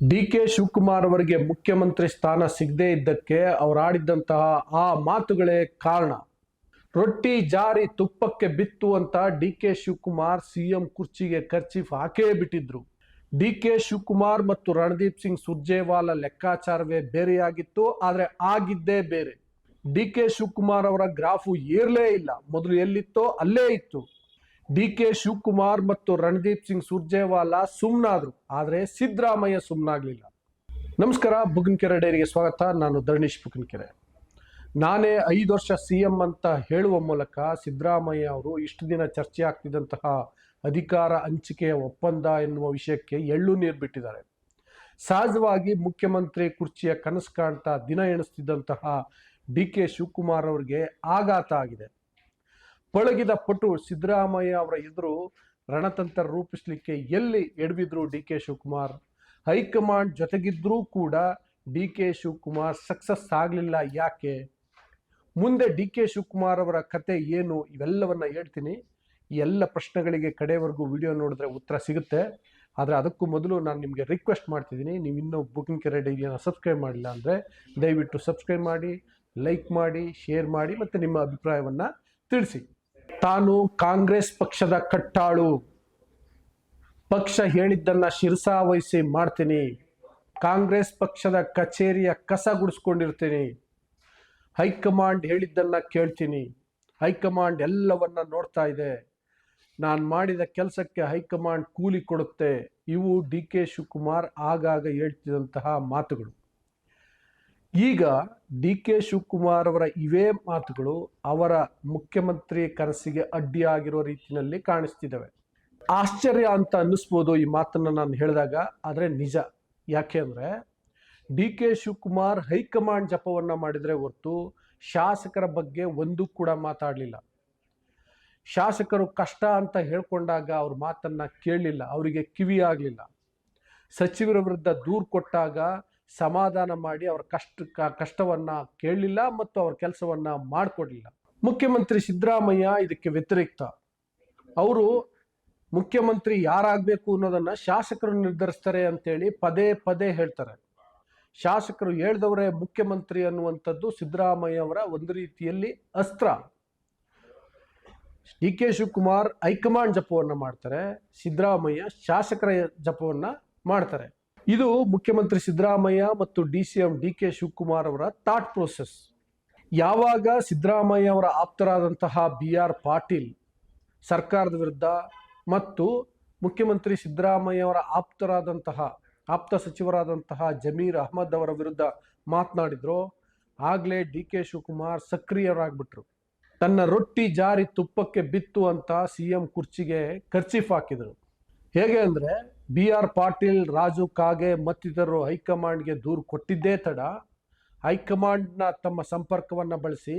D K Shivakumar ಅವರಿಗೆ ಮುಖ್ಯಮಂತ್ರಿ ಸ್ಥಾನ ಸಿಗದೇ ಇದ್ದಕ್ಕೆ ಅವ್ರು ಆಡಿದ್ದಂತಹ ಆ ಮಾತುಗಳೇ ಕಾರಣ. ರೊಟ್ಟಿ ಜಾರಿ ತುಪ್ಪಕ್ಕೆ ಬಿತ್ತು ಅಂತ ಡಿ ಕೆ ಶಿವಕುಮಾರ್ ಸಿಎಂ ಕುರ್ಚಿಗೆ ಖರ್ಚೀಫ್ ಹಾಕೇ ಬಿಟ್ಟಿದ್ರು. ಡಿ ಕೆ ಶಿವಕುಮಾರ್ ಮತ್ತು ರಣದೀಪ್ ಸಿಂಗ್ ಸುರ್ಜೇವಾಲ ಲೆಕ್ಕಾಚಾರವೇ ಬೇರೆಯಾಗಿತ್ತು, ಆದರೆ ಆಗಿದ್ದೇ ಬೇರೆ. ಡಿ ಕೆ ಶಿವಕುಮಾರ್ ಅವರ ಗ್ರಾಫು ಏರ್ಲೇ ಇಲ್ಲ. ಮೊದಲು ಎಲ್ಲಿತ್ತೋ ಅಲ್ಲೇ ಇತ್ತು. ಡಿ ಕೆ ಶಿವಕುಮಾರ್ ಮತ್ತು ರಣದೀಪ್ ಸಿಂಗ್ ಸುರ್ಜೇವಾಲಾ ಸುಮ್ನಾದ್ರು, ಆದರೆ ಸಿದ್ದರಾಮಯ್ಯ ಸುಮ್ಮನಾಗಲಿಲ್ಲ ನಮಸ್ಕಾರ, ಬುಗನ್ಕೆರೆ ಡೈರಿಗೆ ಸ್ವಾಗತ. ನಾನು ಧರಣೀಶ್ ಬುಗನ್ಕೆರೆ. ನಾನೇ ಐದು ವರ್ಷ ಸಿ ಎಂ ಅಂತ ಹೇಳುವ ಮೂಲಕ ಸಿದ್ದರಾಮಯ್ಯ ಅವರು ಇಷ್ಟು ದಿನ ಚರ್ಚೆ ಆಗ್ತಿದ್ದಂತಹ ಅಧಿಕಾರ ಹಂಚಿಕೆಯ ಒಪ್ಪಂದ ಎನ್ನುವ ವಿಷಯಕ್ಕೆ ಎಳ್ಳು ನೀರು ಬಿಟ್ಟಿದ್ದಾರೆ. ಸಹಜವಾಗಿ ಮುಖ್ಯಮಂತ್ರಿ ಕುರ್ಚಿಯ ಕನಸು ಕಾಣ್ತಾ ದಿನ ಎಣಿಸ್ತಿದ್ದಂತಹ ಡಿ ಕೆ ಶಿವಕುಮಾರ್ ಅವರಿಗೆ ಆಘಾತ ಆಗಿದೆ. ಪಳಗಿದ ಪಟು ಸಿದ್ದರಾಮಯ್ಯ ಅವರ ಎದುರು ರಣತಂತ್ರ ರೂಪಿಸಲಿಕ್ಕೆ ಎಲ್ಲಿ ಎಡವಿದ್ರು D K Shivakumar? High command ಜೊತೆಗಿದ್ರೂ ಕೂಡ ಡಿ ಕೆ ಶಿವಕುಮಾರ್ ಸಕ್ಸಸ್ ಆಗಲಿಲ್ಲ ಯಾಕೆ? ಮುಂದೆ ಡಿ ಕೆ ಶಿವಕುಮಾರ್ ಅವರ ಕತೆ ಏನು? ಇವೆಲ್ಲವನ್ನ ಹೇಳ್ತೀನಿ. ಈ ಎಲ್ಲ ಪ್ರಶ್ನೆಗಳಿಗೆ ಕಡೆವರೆಗೂ ವಿಡಿಯೋ ನೋಡಿದ್ರೆ ಉತ್ತರ ಸಿಗುತ್ತೆ. ಆದರೆ ಅದಕ್ಕೂ ಮೊದಲು ನಾನು ನಿಮಗೆ ರಿಕ್ವೆಸ್ಟ್ ಮಾಡ್ತಿದ್ದೀನಿ. ನೀವು ಇನ್ನೂ ಬುಕಿಂಗ್ ಕೆರೆ ಡೈರಿಯನ್ನು ಸಬ್ಸ್ಕ್ರೈಬ್ ಮಾಡಿಲ್ಲ ಅಂದರೆ ದಯವಿಟ್ಟು ಸಬ್ಸ್ಕ್ರೈಬ್ ಮಾಡಿ ಲೈಕ್ ಮಾಡಿ ಶೇರ್ ಮಾಡಿ ಮತ್ತು ನಿಮ್ಮ ಅಭಿಪ್ರಾಯವನ್ನು ತಿಳಿಸಿ. ತಾನು ಕಾಂಗ್ರೆಸ್ ಪಕ್ಷದ ಕಟ್ಟಾಳು. ಪಕ್ಷ ಹೇಳಿದ್ದನ್ನ ಶಿರಸಾವಹಿಸಿ ಮಾಡ್ತೀನಿ. ಕಾಂಗ್ರೆಸ್ ಪಕ್ಷದ ಕಚೇರಿಯ ಕಸ ಗುಡಿಸ್ಕೊಂಡಿರ್ತೀನಿ. ಹೈಕಮಾಂಡ್ ಹೇಳಿದ್ದನ್ನ ಕೇಳ್ತೀನಿ. ಹೈಕಮಾಂಡ್ ಎಲ್ಲವನ್ನ ನೋಡ್ತಾ ಇದೆ. ನಾನು ಮಾಡಿದ ಕೆಲಸಕ್ಕೆ ಹೈಕಮಾಂಡ್ ಕೂಲಿ ಕೊಡುತ್ತೆ. ಇವು ಡಿ ಕೆ ಶಿವಕುಮಾರ್ ಆಗಾಗ ಹೇಳ್ತಿದ್ದಂತಹ ಮಾತುಗಳು. ಈಗ ಡಿ ಕೆ ಶಿವಕುಮಾರ್ ಅವರ ಇವೇ ಮಾತುಗಳು ಅವರ ಮುಖ್ಯಮಂತ್ರಿ ಕನಸಿಗೆ ಅಡ್ಡಿಯಾಗಿರೋ ರೀತಿಯಲ್ಲಿ ಕಾಣಿಸ್ತಿದ್ದಾವೆ. ಆಶ್ಚರ್ಯ ಅಂತ ಅನ್ನಿಸ್ಬೋದು ಈ ಮಾತನ್ನ ನಾನು ಹೇಳಿದಾಗ, ಆದರೆ ನಿಜ. ಯಾಕೆ ಅಂದರೆ D K Shivakumar high command ಜಪವನ್ನ ಮಾಡಿದರೆ ಹೊರತು ಶಾಸಕರ ಬಗ್ಗೆ ಒಂದು ಕೂಡ ಮಾತಾಡಲಿಲ್ಲ. ಶಾಸಕರು ಕಷ್ಟ ಅಂತ ಹೇಳ್ಕೊಂಡಾಗ ಅವ್ರ ಮಾತನ್ನ ಕೇಳಲಿಲ್ಲ, ಅವರಿಗೆ ಕಿವಿ ಆಗಲಿಲ್ಲ ಸಚಿವರ ವಿರುದ್ಧ ದೂರು ಕೊಟ್ಟಾಗ ಸಮಾಧಾನ ಮಾಡಿ ಅವರ ಕಷ್ಟ ಕಷ್ಟವನ್ನು ಕೇಳಲಿಲ್ಲ ಮತ್ತು ಅವ್ರ ಕೆಲಸವನ್ನ ಮಾಡಿಕೊಡ್ಲಿಲ್ಲ. ಮುಖ್ಯಮಂತ್ರಿ ಸಿದ್ದರಾಮಯ್ಯ ಇದಕ್ಕೆ ವ್ಯತಿರಿಕ್ತ. ಅವರು ಮುಖ್ಯಮಂತ್ರಿ ಯಾರಾಗಬೇಕು ಅನ್ನೋದನ್ನ ಶಾಸಕರು ನಿರ್ಧರಿಸ್ತಾರೆ ಅಂತೇಳಿ ಪದೇ ಪದೇ ಹೇಳ್ತಾರೆ. ಶಾಸಕರು ಹೇಳ್ದವರೇ ಮುಖ್ಯಮಂತ್ರಿ ಅನ್ನುವಂಥದ್ದು ಸಿದ್ದರಾಮಯ್ಯ ಅವರ ಒಂದು ರೀತಿಯಲ್ಲಿ ಅಸ್ತ್ರ. ಡಿ ಕೆ ಶಿವಕುಮಾರ್ ಹೈಕಮಾಂಡ್ ಜಪವನ್ನು ಮಾಡ್ತಾರೆ, ಸಿದ್ದರಾಮಯ್ಯ ಶಾಸಕರ ಜಪವನ್ನು ಮಾಡ್ತಾರೆ. ಇದು ಮುಖ್ಯಮಂತ್ರಿ ಸಿದ್ದರಾಮಯ್ಯ ಮತ್ತು D C M D K Shivakumar ಅವರ ಥಾಟ್ ಪ್ರೋಸೆಸ್ ಯಾವಾಗ ಸಿದ್ದರಾಮಯ್ಯ ಅವರ ಆಪ್ತರಾದಂತಹ ಬಿ ಆರ್ ಪಾಟೀಲ್ ಸರ್ಕಾರದ ವಿರುದ್ಧ ಮತ್ತು ಮುಖ್ಯಮಂತ್ರಿ ಸಿದ್ದರಾಮಯ್ಯ ಅವರ ಆಪ್ತರಾದಂತಹ, ಆಪ್ತ ಸಚಿವರಾದಂತಹ ಜಮೀರ್ ಅಹಮದ್ ಅವರ ವಿರುದ್ಧ ಮಾತನಾಡಿದ್ರು, ಆಗಲೇ ಡಿ ಕೆ ಶಿವಕುಮಾರ್ ಸಕ್ರಿಯರಾಗ್ಬಿಟ್ರು. ತನ್ನ ರೊಟ್ಟಿ ಜಾರಿ ತುಪ್ಪಕ್ಕೆ ಬಿತ್ತು ಅಂತ ಸಿ ಎಂ ಕುರ್ಚಿಗೆ ಖರ್ಚೀಫ್ ಹಾಕಿದರು. ಹೇಗೆ ಅಂದರೆ ಬಿ ಆರ್ ಪಾಟೀಲ್, ರಾಜು ಕಾಗೆ ಮತ್ತಿತರರು ಹೈಕಮಾಂಡ್ಗೆ ದೂರು ಕೊಟ್ಟಿದ್ದೇ ತಡ. ಹೈಕಮಾಂಡ್ನ ತಮ್ಮ ಸಂಪರ್ಕವನ್ನು ಬಳಸಿ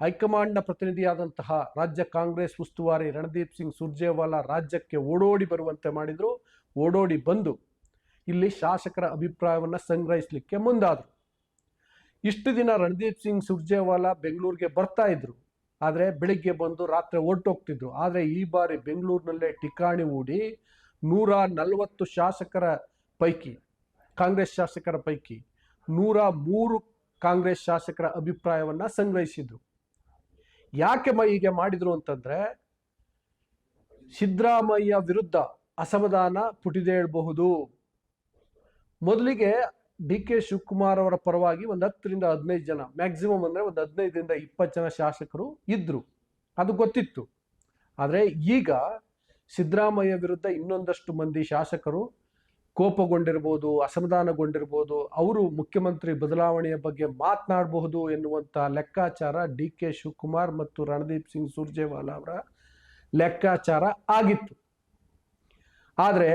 ಹೈಕಮಾಂಡ್ನ ಪ್ರತಿನಿಧಿಯಾದಂತಹ ರಾಜ್ಯ ಕಾಂಗ್ರೆಸ್ ಉಸ್ತುವಾರಿ ರಣದೀಪ್ ಸಿಂಗ್ ಸುರ್ಜೇವಾಲಾ ರಾಜ್ಯಕ್ಕೆ ಓಡೋಡಿ ಬರುವಂತೆ ಮಾಡಿದರು. ಓಡೋಡಿ ಬಂದು ಇಲ್ಲಿ ಶಾಸಕರ ಅಭಿಪ್ರಾಯವನ್ನು ಸಂಗ್ರಹಿಸಲಿಕ್ಕೆ ಮುಂದಾದರು. ಇಷ್ಟು ದಿನ ರಣದೀಪ್ ಸಿಂಗ್ ಸುರ್ಜೇವಾಲಾ ಬೆಂಗಳೂರಿಗೆ ಬರ್ತಾ ಇದ್ರು. ಆದರೆ ಬೆಳಿಗ್ಗೆ ಬಂದು ರಾತ್ರಿ ಹೊರಟೋಗ್ತಿದ್ರು. ಆದರೆ ಈ ಬಾರಿ ಬೆಂಗಳೂರಿನಲ್ಲೇ ಠಿಕಾಣಿ ಹೂಡಿ ನೂರ ನಲವತ್ತು ಶಾಸಕರ ಪೈಕಿ, ಕಾಂಗ್ರೆಸ್ ಶಾಸಕರ ಪೈಕಿ ನೂರ ಮೂರು ಕಾಂಗ್ರೆಸ್ ಶಾಸಕರ ಅಭಿಪ್ರಾಯವನ್ನ ಸಂಗ್ರಹಿಸಿದ್ರು ಯಾಕೆ ಹೀಗೆ ಮಾಡಿದ್ರು ಅಂತಂದ್ರೆ, ಸಿದ್ದರಾಮಯ್ಯ ವಿರುದ್ಧ ಅಸಮಾಧಾನ ಪುಟಿದೇಳಬಹುದು. ಮೊದಲಿಗೆ ಡಿ ಕೆ ಶಿವಕುಮಾರ್ ಅವರ ಪರವಾಗಿ ಒಂದು ಹತ್ತರಿಂದ ಹದಿನೈದು ಜನ, ಮ್ಯಾಕ್ಸಿಮಮ್ ಅಂದ್ರೆ ಒಂದು ಹದಿನೈದರಿಂದ ಇಪ್ಪತ್ತು ಜನ ಶಾಸಕರು ಇದ್ರು. ಅದು ಗೊತ್ತಿತ್ತು. ಆದರೆ ಈಗ ಸಿದ್ದರಾಮಯ್ಯ ವಿರುದ್ಧ ಇನ್ನೊಂದಷ್ಟು ಮಂದಿ ಶಾಸಕರು ಕೋಪಗೊಂಡಿರ್ಬೋದು, ಅಸಮಾಧಾನಗೊಂಡಿರ್ಬೋದು, ಅವರು ಮುಖ್ಯಮಂತ್ರಿ ಬದಲಾವಣೆಯ ಬಗ್ಗೆ ಮಾತನಾಡಬಹುದು ಎನ್ನುವಂಥ ಲೆಕ್ಕಾಚಾರ ಡಿ ಕೆ ಶಿವಕುಮಾರ್ ಮತ್ತು ರಣದೀಪ್ ಸಿಂಗ್ ಸುರ್ಜೇವಾಲಾ ಅವರ ಲೆಕ್ಕಾಚಾರ ಆಗಿತ್ತು. ಆದರೆ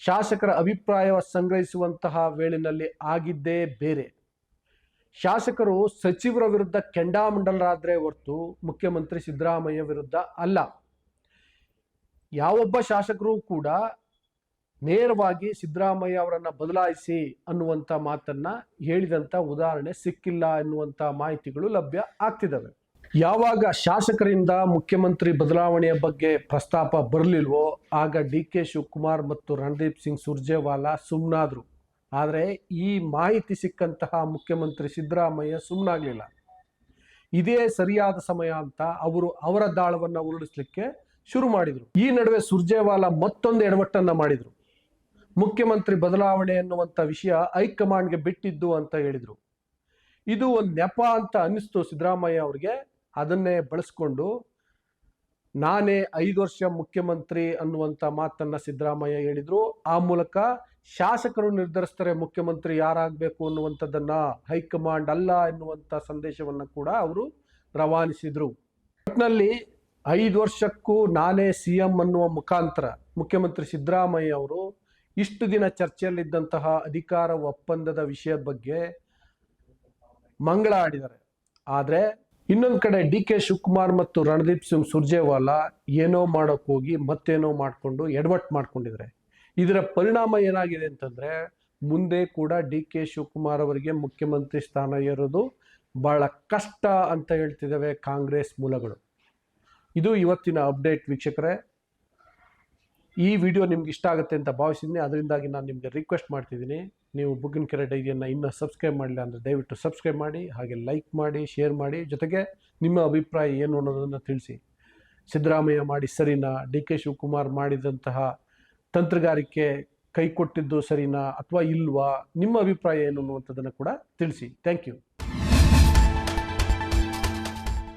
ಶಾಸಕರ ಅಭಿಪ್ರಾಯ ಸಂಗ್ರಹಿಸುವಂತಹ ವೇಳಿನಲ್ಲಿ ಆಗಿದ್ದೇ ಬೇರೆ. ಶಾಸಕರು ಸಚಿವರ ವಿರುದ್ಧ ಕೆಂಡಾಮಂಡಲರಾದರೆ ಹೊರತು ಮುಖ್ಯಮಂತ್ರಿ ಸಿದ್ದರಾಮಯ್ಯ ವಿರುದ್ಧ ಅಲ್ಲ. ಯಾವೊಬ್ಬ ಶಾಸಕರು ಕೂಡ ನೇರವಾಗಿ ಸಿದ್ದರಾಮಯ್ಯ ಅವರನ್ನ ಬದಲಾಯಿಸಿ ಅನ್ನುವಂಥ ಮಾತನ್ನ ಹೇಳಿದಂಥ ಉದಾಹರಣೆ ಸಿಕ್ಕಿಲ್ಲ ಎನ್ನುವಂಥ ಮಾಹಿತಿಗಳು ಲಭ್ಯ ಆಗ್ತಿದ್ದಾವೆ ಯಾವಾಗ ಶಾಸಕರಿಂದ ಮುಖ್ಯಮಂತ್ರಿ ಬದಲಾವಣೆಯ ಬಗ್ಗೆ ಪ್ರಸ್ತಾಪ ಬರಲಿಲ್ವೋ ಆಗ ಡಿ ಕೆ ಶಿವಕುಮಾರ್ ಮತ್ತು ರಣದೀಪ್ ಸಿಂಗ್ ಸುರ್ಜೇವಾಲಾ ಸುಮ್ಮನಾದ್ರು ಆದರೆ ಈ ಮಾಹಿತಿ ಸಿಕ್ಕಂತಹ ಮುಖ್ಯಮಂತ್ರಿ ಸಿದ್ದರಾಮಯ್ಯ ಸುಮ್ಮನಾಗಲಿಲ್ಲ ಇದೇ ಸರಿಯಾದ ಸಮಯ ಅಂತ ಅವರು ಅವರ ದಾಳವನ್ನು ಉರುಳಿಸ್ಲಿಕ್ಕೆ ಶುರು ಮಾಡಿದರು. ಈ ನಡುವೆ ಸುರ್ಜೇವಾಲಾ ಮತ್ತೊಂದು ಎಡವಟ್ಟನ್ನ ಮಾಡಿದರು. ಮುಖ್ಯಮಂತ್ರಿ ಬದಲಾವಣೆ ಎನ್ನುವಂಥ ವಿಷಯ ಹೈಕಮಾಂಡ್ಗೆ ಬಿಟ್ಟಿದ್ದು ಅಂತ ಹೇಳಿದರು. ಇದು ಒಂದು ನೆಪ ಅಂತ ಅನ್ನಿಸ್ತು ಸಿದ್ದರಾಮಯ್ಯ ಅವ್ರಿಗೆ. ಅದನ್ನೇ ಬಳಸ್ಕೊಂಡು ನಾನೇ ಐದು ವರ್ಷ ಮುಖ್ಯಮಂತ್ರಿ ಅನ್ನುವಂಥ ಮಾತನ್ನ ಸಿದ್ದರಾಮಯ್ಯ ಹೇಳಿದ್ರು. ಆ ಮೂಲಕ ಶಾಸಕರು ನಿರ್ಧರಿಸ್ತಾರೆ ಮುಖ್ಯಮಂತ್ರಿ ಯಾರಾಗಬೇಕು ಅನ್ನುವಂಥದ್ದನ್ನ ಹೈಕಮಾಂಡ್ ಅಲ್ಲ ಎನ್ನುವಂಥ ಸಂದೇಶವನ್ನು ಕೂಡ ಅವರು ರವಾನಿಸಿದ್ರು. ಒಟ್ನಲ್ಲಿ ಐದು ವರ್ಷಕ್ಕೂ ನಾನೇ ಸಿ ಎಂ ಅನ್ನುವ ಮುಖಾಂತರ ಮುಖ್ಯಮಂತ್ರಿ ಸಿದ್ದರಾಮಯ್ಯ ಅವರು ಇಷ್ಟು ದಿನ ಚರ್ಚೆಯಲ್ಲಿದ್ದಂತಹ ಅಧಿಕಾರ ಒಪ್ಪಂದದ ವಿಷಯದ ಬಗ್ಗೆ ಮಂಗಳ ಆಡಿದ್ದಾರೆ. ಆದರೆ ಇನ್ನೊಂದು ಕಡೆ ಡಿ ಕೆ ಶಿವಕುಮಾರ್ ಮತ್ತು ರಣದೀಪ್ ಸಿಂಗ್ ಸುರ್ಜೇವಾಲಾ ಏನೋ ಮಾಡೋಕೆ ಹೋಗಿ ಮತ್ತೇನೋ ಮಾಡಿಕೊಂಡು ಎಡವಟ್ಟು ಮಾಡ್ಕೊಂಡಿದ್ದಾರೆ. ಇದರ ಪರಿಣಾಮ ಏನಾಗಿದೆ ಅಂತಂದ್ರೆ ಮುಂದೆ ಕೂಡ ಡಿ ಕೆ ಶಿವಕುಮಾರ್ ಅವರಿಗೆ ಮುಖ್ಯಮಂತ್ರಿ ಸ್ಥಾನ ಇರೋದು ಬಹಳ ಕಷ್ಟ ಅಂತ ಹೇಳ್ತಿದ್ದಾವೆ ಕಾಂಗ್ರೆಸ್ ಮೂಲಗಳು. ಇದು ಇವತ್ತಿನ ಅಪ್ಡೇಟ್ ವೀಕ್ಷಕರೇ. ಈ ವಿಡಿಯೋ ನಿಮ್ಗೆ ಇಷ್ಟ ಆಗುತ್ತೆ ಅಂತ ಭಾವಿಸಿದ್ದೀನಿ. ಅದರಿಂದಾಗಿ ನಾನು ನಿಮಗೆ ರಿಕ್ವೆಸ್ಟ್ ಮಾಡ್ತಿದ್ದೀನಿ. ನೀವು ಬುಗ್ಗಿನ ಕೆರೆ ಡೈರಿಯನ್ನು ಇನ್ನೂ ಸಬ್ಸ್ಕ್ರೈಬ್ ಮಾಡಲಿಲ್ಲ ಅಂದರೆ ದಯವಿಟ್ಟು ಸಬ್ಸ್ಕ್ರೈಬ್ ಮಾಡಿ, ಹಾಗೆ ಲೈಕ್ ಮಾಡಿ ಶೇರ್ ಮಾಡಿ. ಜೊತೆಗೆ ನಿಮ್ಮ ಅಭಿಪ್ರಾಯ ಏನು ಅನ್ನೋದನ್ನು ತಿಳಿಸಿ. ಸಿದ್ದರಾಮಯ್ಯ ಮಾಡಿ ಸರಿನಾ? ಡಿ ಕೆ ಶಿವಕುಮಾರ್ ಮಾಡಿದಂತಹ ತಂತ್ರಗಾರಿಕೆ ಕೈ ಕೊಟ್ಟಿದ್ದು ಸರಿನಾ ಅಥವಾ ಇಲ್ವಾ? ನಿಮ್ಮ ಅಭಿಪ್ರಾಯ ಏನು ಅನ್ನುವಂಥದ್ದನ್ನು ಕೂಡ ತಿಳಿಸಿ. Thank you